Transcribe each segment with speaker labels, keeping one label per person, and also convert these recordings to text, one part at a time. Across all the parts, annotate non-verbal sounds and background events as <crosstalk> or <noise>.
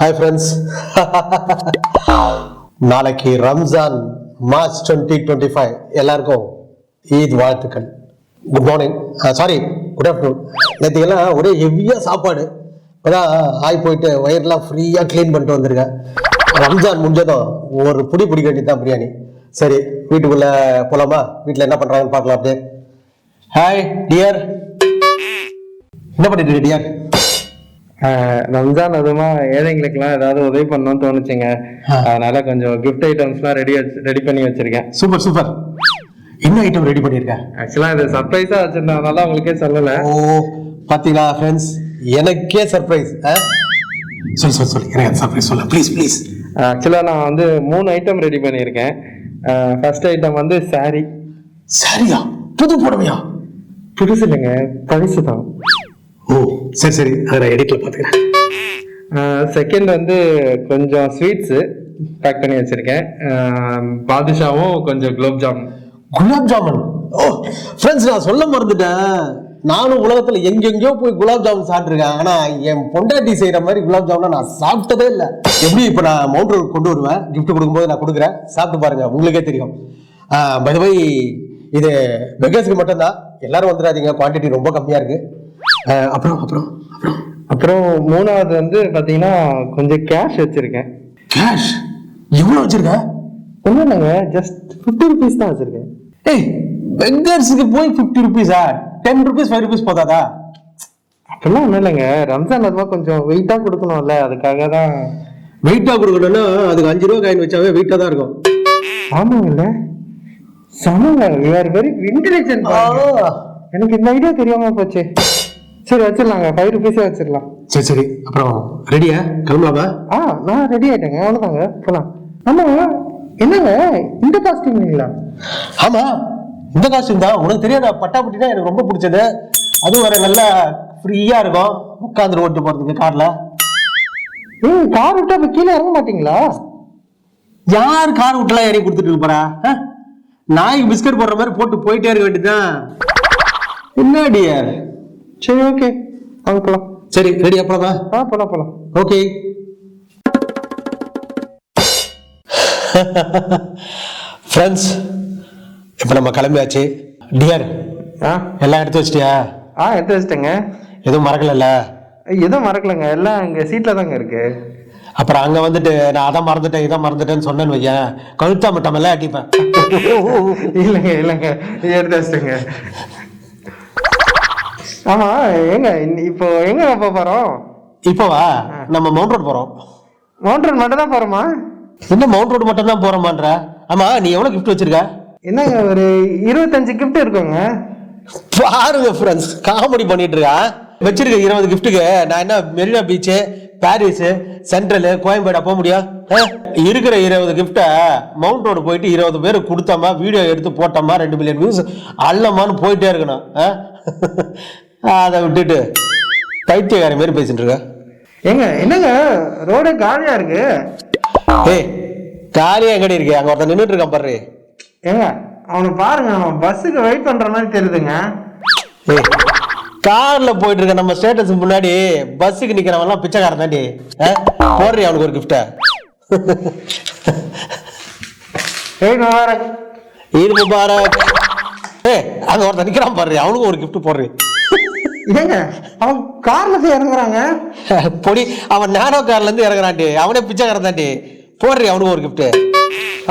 Speaker 1: Hi friends <laughs> நாளைக்கு Ramzan March twenty twenty five எல்லாருக்கும் ஈத் வாழ்த்துக்கள். Good morning sorry good afternoon நேற்றுக்கெல்லாம் ஒரே ஹெவியாக சாப்பாடு. இப்போதான் ஆய் போயிட்டு வயிறுலாம் ஃப்ரீயாக க்ளீன் பண்ணிட்டு வந்திருக்கேன். ரம்ஜான் முடிஞ்சதும் ஒரு புடி பிடிக்க வேண்டியது தான் பிரியாணி. சரி வீட்டுக்குள்ளே போகலாமா வீட்டில் என்ன பண்ணுறாங்கன்னு பார்க்கலாம் அப்படியே. ஹாய் டியர் என்ன பண்ணிட்டு டியர்
Speaker 2: ரம்ஜான் அதுமா ஏழைங்களுக்குலாம் ஏதாவது உதவி பண்ணணும்னு தோணுச்சுங்க. அதனால கொஞ்சம் கிஃப்ட் ஐட்டம்ஸ்லாம் ரெடி ரெடி பண்ணி வச்சிருக்கேன்.
Speaker 1: Super super. என்ன ஐட்டம் ரெடி பண்ணியிருக்க
Speaker 2: ஆக்சுவலா இது சர்ப்ரைஸா வச்சிருந்ததுனால உங்களுக்கே சொல்லல.
Speaker 1: ஓ பாத்தீங்களா ஃப்ரெண்ட்ஸ் எனக்கே சர்ப்ரைஸ் சொல்லு சொல்லு சொல்லு. எனக்கு சர்ப்ரைஸ் சொல்ல. ப்ளீஸ் ப்ளீஸ்
Speaker 2: ஆக்சுவலா நான் வந்து மூணு ஐட்டம் ரெடி பண்ணியிருக்கேன். ஃபர்ஸ்ட் ஐட்டம் வந்து saree.
Speaker 1: சரியா புது புடவையா?
Speaker 2: புதுசு இல்லைங்க பரிசு தான்
Speaker 1: ஓ சரி சரி. அதை நான் எடிட்ல பாத்துக்கிறேன்
Speaker 2: செகண்ட் வந்து கொஞ்சம் ஸ்வீட்ஸு பேக் பண்ணி வச்சிருக்கேன். பாதுஷாவும் கொஞ்சம் குலோப் ஜாமுன்.
Speaker 1: குலாப் ஜாமுன்? ஓ ஃப்ரெண்ட்ஸ் நான் சொல்ல மறந்துட்டேன். நானும் உலகத்துல எங்கெங்கயோ போய் குலாப் ஜாமுன் சாப்பிட்டுருக்கேன். ஆனா என் பொண்டாட்டி செய்யற மாதிரி குலாப் ஜாமுன் நான் சாப்பிட்டதே இல்லை. எப்படி இப்போ நான் மவுண்ட் ரோட் கொண்டு வருவேன்? gift கொடுக்கும்போது நான் கொடுக்குறேன். சாப்பிட்டு பாருங்க உங்களுக்கே தெரியும். பை இது பெகர்ஸ்க்கு மட்டும்தான். எல்லாரும் வந்துடாதீங்க. குவாண்டிட்டி ரொம்ப கம்மியா இருக்கு. ஆஹ் அப்புறம் அப்புறம் அப்புறம்.
Speaker 2: அப்புறம் மூணாவது வந்து பாத்தீங்கன்னா கொஞ்சம் கேஷ் வச்சிருக்கேன்.
Speaker 1: கேஷ் இவ்வளவு வச்சிருக்க?
Speaker 2: ஒன்றும் இல்லைங்க ஜஸ்ட் ஃபிஃப்டி ருபீஸ் தான் வச்சிருக்கேன்.
Speaker 1: ஏய் பெங்கர்ஸுக்கு போய் ஃபிஃப்டி ருபீஸா டென் ருபீஸ் ஃபைவ் ருபீஸ் போதாதா?
Speaker 2: அப்படிலாம் ஒன்றும் இல்லைங்க ரம்ஜான் அதுவா கொஞ்சம் வெயிட்டாக கொடுக்கணும்ல அதுக்காக தான்.
Speaker 1: வெயிட்டா கொடுக்கணும்னா அதுக்கு அஞ்சு ரூபா காயின் வச்சாவே வெயிட்டா தான் இருக்கும்.
Speaker 2: ஆமாங்கல்ல. சமங்க யூ ஆர் வெரி இன்டெலிஜென்ட் எனக்கு இந்த ஐடியா தெரியாம போச்சு. சரி வச்சிடலாங்க. ஃபைவ் ருபீஸே வச்சிடலாம்.
Speaker 1: சரி சரி. அப்புறம் ரெடியா கிளம்பலாமா?
Speaker 2: ஆ நான் ரெடி ஆயிட்டேங்க. அவ்வளோதாங்க போகலாம் ஆமா என்னங்க? இந்த காஸ்டியூம் இல்லைங்களா
Speaker 1: ஆமா. இந்த காஸ்டியூம் தான். உனக்கு தெரியாதா? பட்டாப்பட்டினா எனக்கு ரொம்ப பிடிச்சது. அதுவும் வேற நல்லா ஃப்ரீயா இருக்கும். உட்காந்துட்டு ஓட்டு போறதுக்கு கார்ல.
Speaker 2: ஏய் கார் விட்டு அப்போ கீழே இறங்க மாட்டீங்களா?
Speaker 1: யார் கார் விட்டுலாம் இறங்கி கொடுத்துட்டு ஆ? நாய்க்கு பிஸ்கட் போடுற மாதிரி போட்டு போயிட்டே இருக்க வேண்டியதுதான். என்ன டியர்
Speaker 2: சரி ஓகே வாங்க போகலாம்
Speaker 1: சரி ரெடி அப்புறமா
Speaker 2: ஆ போகலாம் போகலாம்
Speaker 1: ஓகே ஃப்ரெண்ட்ஸ் இப்போ நம்ம கிளம்பியாச்சு. டியர்
Speaker 2: ஆ?
Speaker 1: எல்லாம் எடுத்து வச்சிட்டியா?
Speaker 2: ஆ எடுத்து வச்சிட்டேங்க.
Speaker 1: எதுவும் மறக்கலல்ல?
Speaker 2: எதுவும் மறக்கலைங்க. எல்லாம் இங்கே சீட்டில் தாங்க இருக்கு.
Speaker 1: அப்புறம் அங்க வந்துட்டு நான் அதை மறந்துட்டேன் இதை மறந்துட்டேன்னு சொன்னேன்னு வையேன். கழுத்தா மட்டமெல்லாம் அடிப்பேன். <laughs>
Speaker 2: இல்லைங்க இல்லைங்க. எடுத்து வச்சிட்டேங்க. ஆமா ஏங்க இன்னி- இப்போ எங்க போக போறோம்?
Speaker 1: இப்போ வா நம்ம மவுண்ட் ரோடு போறோம்.
Speaker 2: மவுண்டன் மட்டும் தான் போறோமா?
Speaker 1: என்ன மவுண்ட் ரோடு மட்டும் தான் போறோமான்ற? ஆமா நீ எவ்வளவு கிஃப்ட் வச்சிருக்க?
Speaker 2: என்னங்க ஒரு இருபத்தஞ்சு கிஃப்ட் இருக்குங்க.
Speaker 1: பாருங்க ஃப்ரெண்ட்ஸ் காமெடி பண்ணிட்டு இருக்கா? வச்சிருக்க இருபது கிஃப்ட்டுக்கு நான் என்ன மெரினா பீச்சு பாரிஸ் சென்ட்ரல் கோயம்பேடு போக முடியும்? இருக்கிற இருபது கிஃப்டை மவுண்ட் ரோடு போயிட்டு இருபது பேர் கொடுத்தோமா வீடியோ எடுத்து போட்டோமா ரெண்டு மில்லியன் வியூஸ் அல்லமான்னு போயிட்டே இருக்கணும்? அதை விட்டுட்டு பைத்தியக்கார மாதிரி பேசிட்டு இருக்க.
Speaker 2: ஏங்க என்னங்க? ரோடே காலியா இருக்கு.
Speaker 1: ஏய் காலியா எங்கடி இருக்கு? அங்க ஒருத்தன் நின்றுட்டு இருக்கான் பாரு.
Speaker 2: ஏங்க அவனை பாருங்க அவன் பஸ்ஸுக்கு வெயிட் பண்ற மாதிரி தெரியுதுங்க.
Speaker 1: ஏய் கார்ல போயிட்டு இருக்க நம்ம ஸ்டேட்டஸ் முன்னாடி பஸ்ஸுக்கு நிக்கிறவன் எல்லாம் பிச்சைக்காரன் தாண்டி. போடுறி அவனுக்கு ஒரு கிஃப்ட
Speaker 2: ஏய் முபாரக்.
Speaker 1: ஈத் முபாரக். ஏய் அங்க ஒருத்தன் நிக்கிறான் பாரு அவனுக்கும் ஒரு கிஃப்ட் போடுறி.
Speaker 2: ஏங்க அவன் கார்ல போய் இறங்குறாங்க.
Speaker 1: பொடி அவன் நேரோ கார்ல இருந்து இறங்குறான்டி. அவனே பிச்சைக்காரன் தாண்டி போடுறி அவனுக்கு ஒரு கிஃப்ட்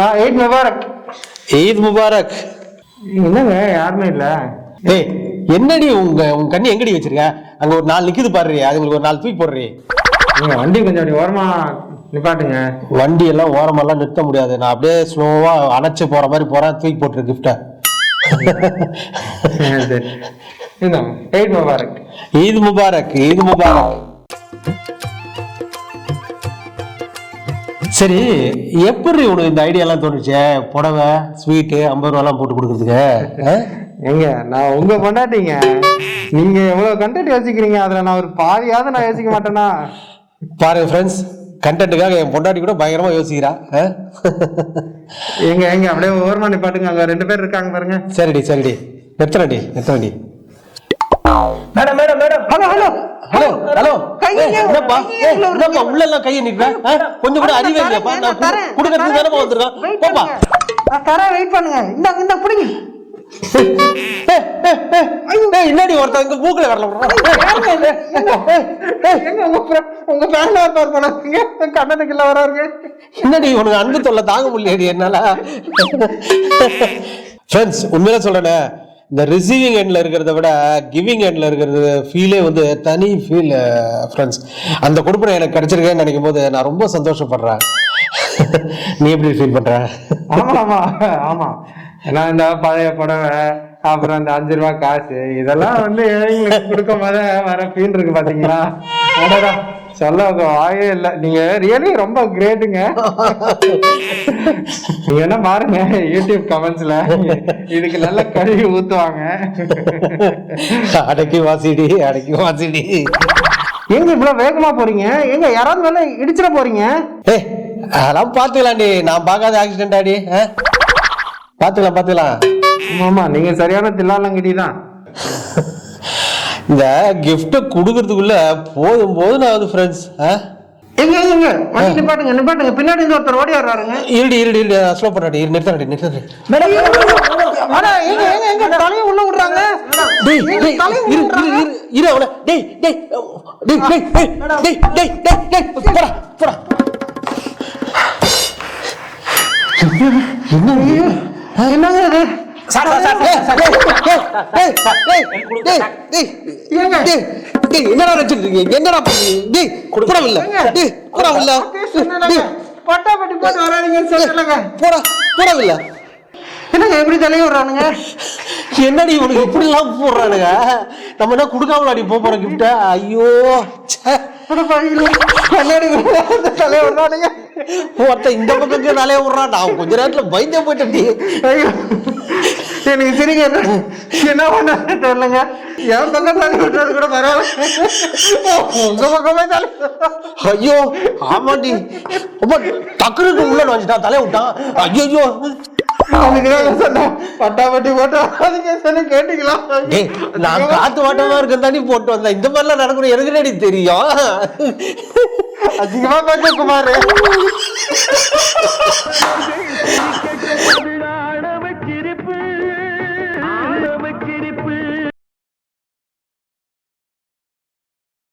Speaker 2: ஆ எயிட் முபாரக்
Speaker 1: ஈத் முபாரக்
Speaker 2: என்னங்க யாருமே இல்ல.
Speaker 1: ஏய் என்னடி உங்க உங்க கண்ணி எங்கடி வச்சிருக்க? அங்க ஒரு நாலு நிக்குது பாரு அதுங்களுக்கு ஒரு நாலு தூக்கி போடுறி.
Speaker 2: நீங்க வண்டி கொஞ்சம் அப்படி ஓரமா நிப்பாட்டுங்க.
Speaker 1: வண்டி எல்லாம் ஓரமெல்லாம் நிறுத்த முடியாது. நான் அப்படியே ஸ்லோவா அணைச்சு போற மாதிரி போறேன் தூக்கி போட்டுரு கிஃப்ட
Speaker 2: சரி இந்தாங்க எயிட் முபாரக்.
Speaker 1: Eid Mubarak Eid Mubarak. சரி எப்படி உனக்கு இந்த ஐடியா எல்லாம் தோணுச்சு? புடவை ஸ்வீட்டு ஐம்பது ரூபாலாம் போட்டு கொடுக்குறதுக்கு? ஆ?
Speaker 2: ஏங்க நான் உங்க பொண்டாட்டிங்க. நீங்க எவ்வளவு கண்டென்ட் யோசிக்கிறீங்க? அதுல நான் ஒரு பாதியாவது நான் யோசிக்க மாட்டேனா?
Speaker 1: பாருங்க ஃப்ரெண்ட்ஸ் கண்டென்ட்டுக்காக என் பொண்டாட்டி கூட பயங்கரமா யோசிக்கிறா?
Speaker 2: எங்க எங்க அப்படியே ஓரமா நிப்பாட்டுங்க. அங்க ரெண்டு பேர் இருக்காங்க பாருங்க.
Speaker 1: சரிடி சரிடி. நிறுத்தணடி நிறுத்தணடி
Speaker 2: madam madam madam.
Speaker 1: Hello hello hello hello என்னப்பா?
Speaker 2: உள்ள
Speaker 1: எல்லாம் கையை நிக்கிறேன் கொஞ்சம் கூட அறிவே இல்லப்பா
Speaker 2: நான் குடுக்கறது
Speaker 1: தானே வந்திருக்கேன் போப்பா.
Speaker 2: தர வெயிட் பண்ணுங்க. இந்த இந்த புடிங்க.
Speaker 1: என்னடி ஒருத்தங்க மூக்குல வரல
Speaker 2: உங்க பேனா பார் பண்ணாங்க கண்ணத்துக்கு இல்ல வராருங்க.
Speaker 1: என்னடி உனக்கு அன்பு தொல்லை தாங்க முடியலடி என்னால? <laughs> ஃப்ரெண்ட்ஸ் உண்மையில சொல்றேன். இந்த ரிசீவிங் எண்ட்ல இருக்கிறத விட கிவிங் எண்ட்ல இருக்கிறது ஃபீலே வந்து தனி ஃபீல் ஃப்ரெண்ட்ஸ் அந்த கொடுப்பனை எனக்கு கிடைச்சிருக்கேன்னு நினைக்கும் போது நான் ரொம்ப சந்தோஷப்படுறேன். நீ எப்படி ஃபீல் பண்ற?
Speaker 2: ஆமா ஆமா. ஆமா ஏன்னா இந்த பழைய புடவை அப்புறம் இந்த அஞ்சு ரூபாய் காசு இதெல்லாம் வந்து கொடுக்க கொடுக்கும் போது வர ஃபீல் இருக்கு பாத்தீங்களா? அடடா சொல்ல வாயே இல்லை. நீங்க ரியலி ரொம்ப கிரேட்டுங்க நீங்க என்ன பாருங்க யூடியூப் கமெண்ட்ஸ்ல இதுக்கு நல்ல கழுவி ஊத்துவாங்க.
Speaker 1: அடக்கி வாசிடி அடக்கி வாசிடி.
Speaker 2: எங்க இவ்வளவு வேகமா போறீங்க? எங்க யாராவது மேல இடிச்சிட போறீங்க?
Speaker 1: ஏய் அதெல்லாம் பார்த்துக்கலாம்டி. நான் பார்க்காத ஆக்சிடென்ட் ஆடி ஆ? பார்த்துக்கலாம் பார்த்துக்கலாம்.
Speaker 2: ஆமா. நீங்க சரியான தில்லாலங்கடி தான்.
Speaker 1: இந்த gift கொடுக்கறதுக்குள்ள போதும் போதும் நான் வந்து ஃப்ரெண்ட்ஸ்
Speaker 2: எங்க எங்க எங்க வண்டி நிப்பாட்டுங்க நிப்பாட்டுங்க. பின்னாடி இருந்து ஒருத்தர் ஓடி வர்றாருங்க
Speaker 1: இருடி இருடி. இருடி. ஸ்லோ பண்ணாடி நிறுத்தாடி நிறுத்தாடி
Speaker 2: அடா, எங்க எங்க எங்க? தலையை உள்ள விடுறாங்க.
Speaker 1: டேய் டேய் இரு இரு இரு இரு அவன. டேய் டேய் டேய் டேய் டேய் டேய் டேய் டேய் போடா போடா.
Speaker 2: என்னங்க இது?
Speaker 1: என்னடா நினைச்சிருக்கீங்க என்னடா டேய் குடம் இல்ல டேய் குடம் இல்ல
Speaker 2: பட்டா பட்டி போட்டு வராதீங்கன்னு சொல்லுங்க
Speaker 1: போடா குடம்
Speaker 2: என்னங்க எப்படி தலைய விடுறானுங்க?
Speaker 1: என்னடி இவனுக்கு இப்படிலாம் போடுறானுங்க? நம்ம என்ன கொடுக்காமல அடி போறோம் கிஃப்ட ஐயோ ஒருத்தன் இந்த பக்கம் தலைய விடுறான் நான் கொஞ்ச நேரத்துல பயந்தே போயிட்டேன்
Speaker 2: எனக்கு சரிங்க என்ன? என்ன பண்ண தெரியலங்க. என் பக்கம் தலை விட்டுறது கூட பரவாயில்ல. உங்க பக்கமே தலை
Speaker 1: ஐயோ ஆமாண்டி. ரொம்ப டக்குனு உள்ள வச்சுட்டான் தலையை விட்டான் ஐயோ
Speaker 2: அதுக்கு தான் சொன்னேன். பட்டா பட்டி அதுக்கு சொன்ன
Speaker 1: டேய் நான் காத்து வாட்டமா இருக்க தாண்டி போட்டு வந்தேன். இந்த மாதிரிலாம் நடக்கணும். எனக்கு என்னடி தெரியும்?
Speaker 2: அதிகமா குமார்.